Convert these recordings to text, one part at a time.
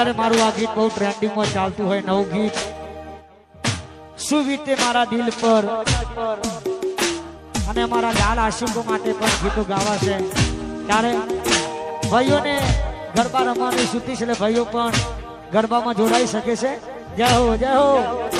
અત્યારે મારું આ ગીત બહુ ટ્રેન્ડિંગમાં ચાલતું હોય નવું ગીત. શું વીતે મારા દિલ પર? અને અમારા લાલ આશિકો માટે પણ ગીતો ગાવા છે ત્યારે ભાઈઓને ગરબા રમવાની સુધી છે એટલે ભાઈઓ પણ ગરબામાં જોડાઈ શકે છે. જય હો જય હો.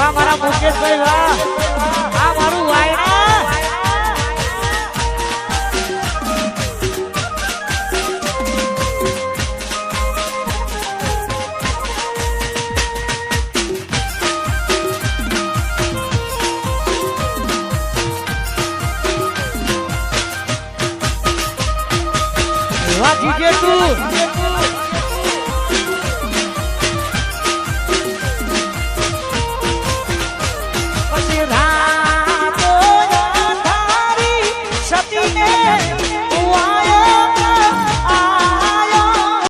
વાહ મારા મુકેશભાઈ વાહ આ મારું વાયરા વાહ જીજે તું.